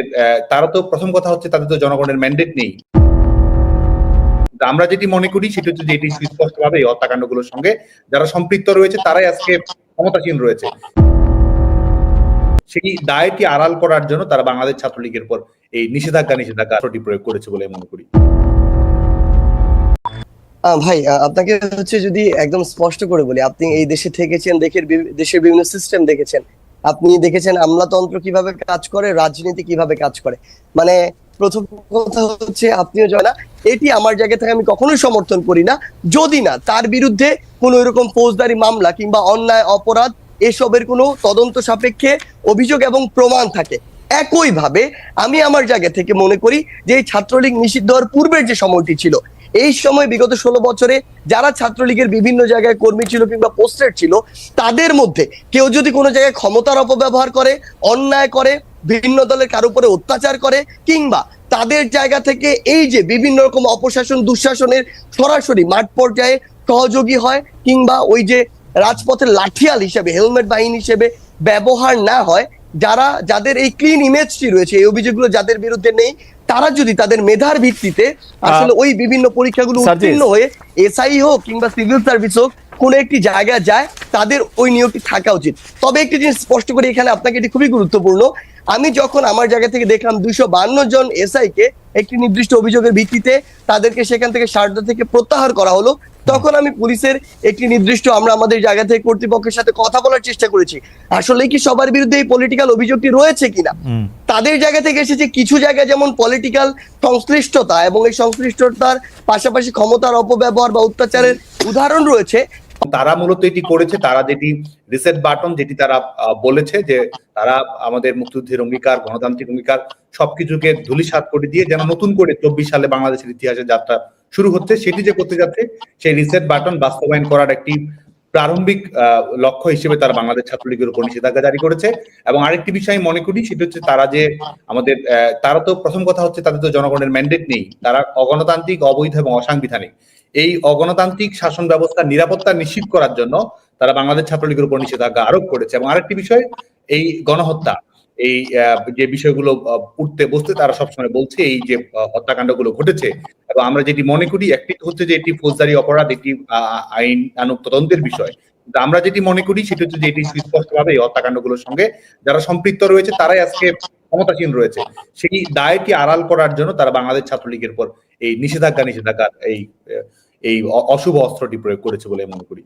আহ, তারা তো প্রথম কথা হচ্ছে তাদের তো জনগণের ম্যান্ডেট নেই। আমরা যেটি মনে করি সেটা হচ্ছে যে এটি সুস্পষ্টভাবে এই হত্যাকাণ্ডগুলোর সঙ্গে যারা সম্পৃক্ত রয়েছে তারাই আজকে ক্ষমতাসীন রয়েছে। সেই দায়টি আড়াল করার জন্য তারা বাংলাদেশ ছাত্রলীগের পর এই নিষেধাজ্ঞা নিষেধাজ্ঞা আঠারোটি প্রয়োগ করেছে বলে মনে করি। ভাই আপনাকে হচ্ছে যদি একদম স্পষ্ট করে বলি আপনি এই দেশে থেকেছেন দেশের বিভিন্ন সিস্টেম দেখেছেন আপনি দেখেছেন আমলাতন্ত্র কীভাবে কাজ করে, রাজনীতি কীভাবে কাজ করে? মানে প্রথম কথা হচ্ছে আপনিও জানা এটি আমার জায়গা থেকে আমি কখনোই সমর্থন করি না। যদি না, তার বিরুদ্ধে কোনো এরকম ফৌজদারি মামলা কিংবা অন্যায়, অপরাধ, এসবের কোনো তদন্ত সাপেক্ষে অভিযোগ এবং প্রমাণ থাকে। একইভাবে আমি আমার জায়গা থেকে মনে করি যে এই ছাত্রলীগ নিষিদ্ধ হওয়ার পূর্বের যে সময়টি ছিল এই সময় বিগত ষোলো বছরে যারা ছাত্রলীগের বিভিন্ন জায়গায় কর্মী ছিল কিংবা পোস্টেড ছিল, তাদের মধ্যে কেউ যদি কোনো জায়গায় ক্ষমতার অপব্যবহার করে, অন্যায় করে বিভিন্ন দলের কারও উপরে অত্যাচার করে, কিংবা তাদের জায়গা থেকে এই যে বিভিন্ন রকম অপশাসন, দুঃশাসনের সরাসরি মাঠ পর্যায়ে সহযোগী হয়, কিংবা ওই যে রাজপথের লাঠিয়াল হিসেবে, হেলমেট বাহিনী হিসেবে ব্যবহার না হয়, যারা, যাদের এই ক্লিন ইমেজটি রয়েছে, এই অভিযোগগুলো যাদের বিরুদ্ধে নেই তারা যদি তাদের মেধার ভিত্তিতে আসলে ওই বিভিন্ন পরীক্ষাগুলো উত্তীর্ণ হয়ে এসআই হোক কিংবা সিভিল সার্ভিস হোক কোন একটি জায়গায় যায় তাদের ওই নিয়োগটি থাকা উচিত। তবে একটি জিনিস স্পষ্ট করে এখানে আপনাকে এটি খুবই গুরুত্বপূর্ণ আমি যখন আমার জায়গা থেকে দেখলাম দুইশো বান্ন জন এসআই কে একটি নির্দিষ্ট অভিযোগের ভিত্তিতে তাদেরকে সেখান থেকে সারদা থেকে প্রত্যাহার করা হলো তখন আমি পুলিশের একটি নির্দিষ্ট আমরা আমাদের জায়গা থেকে কর্তৃপক্ষের সাথে কথা বলার চেষ্টা করেছি। আসলে কি সবার বিরুদ্ধে এই পলিটিক্যাল অভিযোগটি রয়েছে কিনা? তাদের জায়গা থেকে এসেছে কিছু জায়গায় যেমন পলিটিক্যাল সংশ্লিষ্টতা এবং এই সংশ্লিষ্টতার পাশাপাশি ক্ষমতার অপব্যবহার বা অত্যাচারের উদাহরণ রয়েছে। তারা মূলত এটি করেছে, তারা যেটি রিসেট বাটন যেটি তারা বলেছে যে তারা আমাদের মুক্তিযুদ্ধের অঙ্গীকার, গণতান্ত্রিক অঙ্গীকার সবকিছুকে ধুলিসাৎ করে দিয়ে যেন নতুন করে চব্বিশ সালে বাংলাদেশের ইতিহাসে যাত্রা শুরু হচ্ছে। সেটি যে করতে যাচ্ছে, সেই রিসেট বাটন বাস্তবায়ন করার একটি প্রারম্ভিক লক্ষ্য হিসেবে তারা বাংলাদেশ ছাত্রলীগের উপর নিষেধাজ্ঞা জারি করেছে। এবং আরেকটি বিষয় মনে করি, সেটা হচ্ছে তারা যে আমাদের তারা তো প্রথম কথা হচ্ছে তাদের তো জনগণের ম্যান্ডেট নেই। তারা অগণতান্ত্রিক, অবৈধ এবং অসাংবিধানিক। এই অগণতান্ত্রিক শাসন ব্যবস্থার নিরাপত্তা নিশ্চিত করার জন্য তারা বাংলাদেশ ছাত্রলীগের উপর নিষেধাজ্ঞা আরোপ করেছে। এবং আরেকটি বিষয়, এই গণহত্যা, এই যে বিষয়গুলো উঠতে, বসতে তারা সবসময় বলছে, এই যে হত্যাকাণ্ডগুলো ঘটেছে। এবং আমরা যেটি মনে করি, একটি হচ্ছে যে এটি ফৌজদারি অপরাধ একটি আইন আনুক তদন্তের বিষয় আমরা যেটি মনে করি, সেটা হচ্ছে যে এটি সুস্পষ্টভাবে এই হত্যাকাণ্ডগুলোর সঙ্গে যারা সম্পৃক্ত রয়েছে, তারাই আজকে ক্ষমতাসীন রয়েছে। সেই দায়টি আড়াল করার জন্য তারা বাংলাদেশ ছাত্রলীগের পর এই নিষেধাজ্ঞা, নিষেধাজ্ঞার এই এই অশুভ অস্ত্রটি প্রয়োগ করেছে বলে মনে করি।